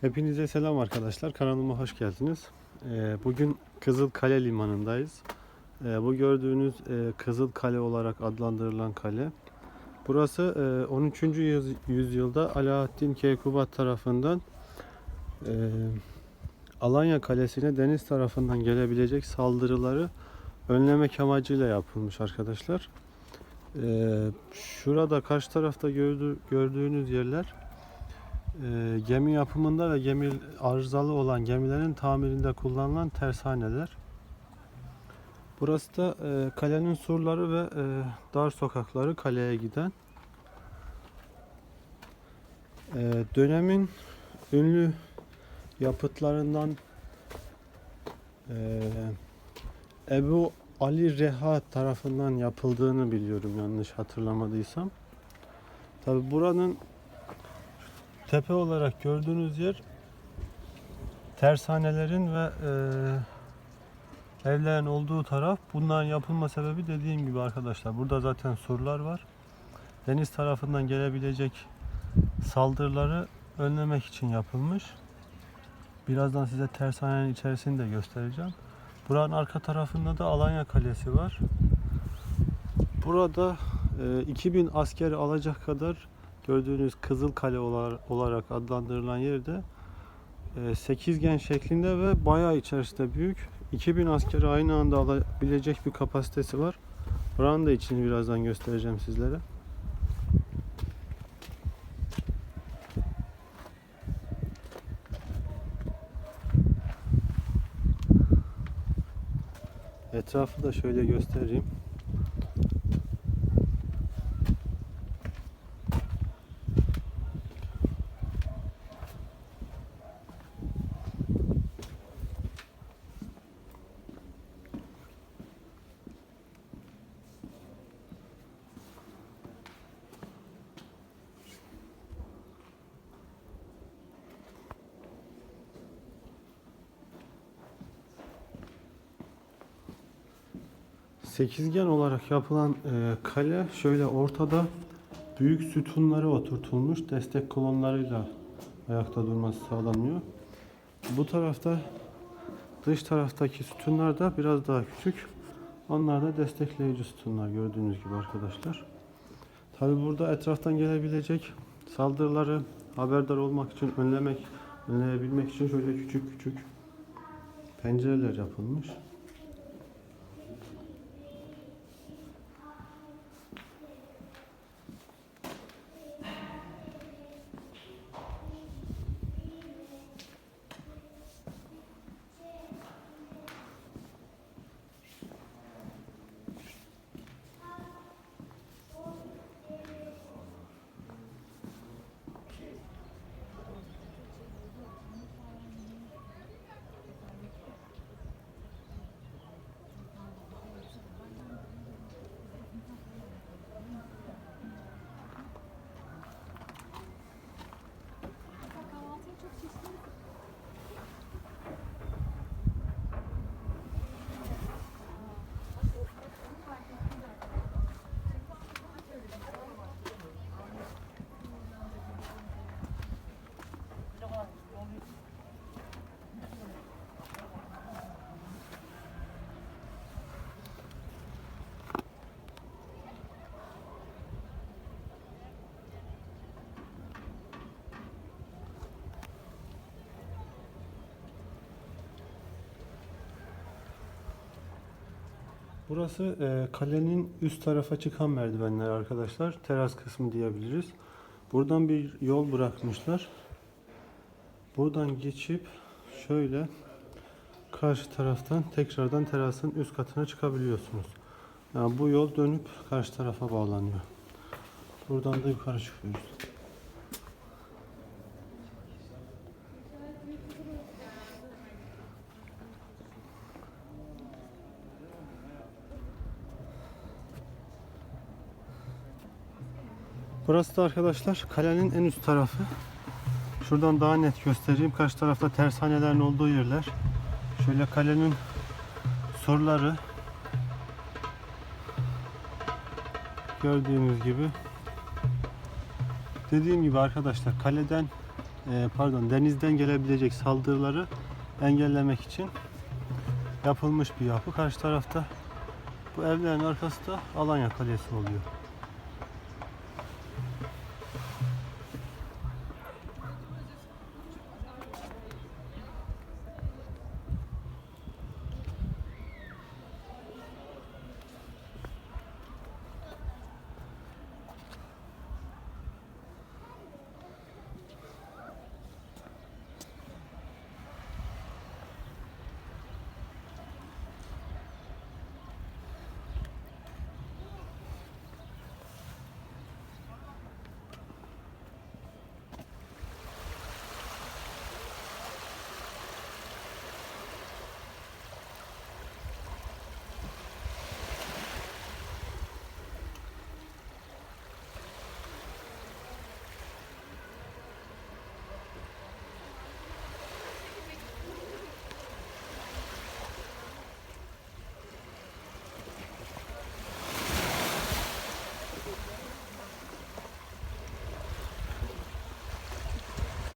Hepinize selam arkadaşlar. Kanalıma hoş geldiniz. Ee, Bugün Kızıl Kale limanındayız. Ee, Bu gördüğünüz e, Kızıl Kale olarak adlandırılan kale. Burası e, 13. yüz- yüzyılda Alaaddin Keykubat tarafından e, Alanya Kalesi'ne deniz tarafından gelebilecek saldırıları önlemek amacıyla yapılmış arkadaşlar. Ee, Şurada karşı tarafta gördü- gördüğünüz yerler e, gemi yapımında ve gemi arızalı olan gemilerin tamirinde kullanılan tersaneler. Burası da e, kalenin surları ve e, dar sokakları kaleye giden. E, dönemin ünlü yapıtlarından e, Ebu Ali Reha tarafından yapıldığını biliyorum yanlış hatırlamadıysam. Tabi buranın tepe olarak gördüğünüz yer tersanelerin ve e, evlerin olduğu taraf. Bunların yapılma sebebi dediğim gibi arkadaşlar. Burada zaten surlar var. Deniz tarafından gelebilecek saldırıları önlemek için yapılmış. Birazdan size tersanenin içerisini de göstereceğim. Buranın arka tarafında da Alanya Kalesi var. Burada e, 2000 askeri alacak kadar gördüğünüz Kızıl Kale olar- olarak adlandırılan yerde e, sekizgen şeklinde ve bayağı içerisinde büyük. 2000 askeri aynı anda alabilecek bir kapasitesi var. Buranın da içini birazdan göstereceğim sizlere. Etrafı da şöyle göstereyim. Sekizgen olarak yapılan e, kale şöyle ortada büyük sütunları oturtulmuş destek kolonlarıyla ayakta durması sağlanıyor. Bu tarafta dış taraftaki sütunlar da biraz daha küçük. Onlar da destekleyici sütunlar gördüğünüz gibi arkadaşlar. Tabi burada etraftan gelebilecek saldırıları haberdar olmak için önlemek, önleyebilmek için şöyle küçük küçük pencereler yapılmış. Burası e, kalenin üst tarafa çıkan merdivenler arkadaşlar. Teras kısmı diyebiliriz. Buradan bir yol bırakmışlar. Buradan geçip şöyle karşı taraftan tekrardan terasın üst katına çıkabiliyorsunuz. Yani bu yol dönüp karşı tarafa bağlanıyor. Buradan da yukarı çıkıyoruz. Burası da arkadaşlar kalenin en üst tarafı. Şuradan daha net göstereyim. Karşı tarafta tersanelerin olduğu yerler. Şöyle kalenin surları. Gördüğünüz gibi. Dediğim gibi arkadaşlar kaleden e, pardon denizden gelebilecek saldırıları engellemek için yapılmış bir yapı. Karşı tarafta bu evlerin arkası da Alanya Kalesi oluyor.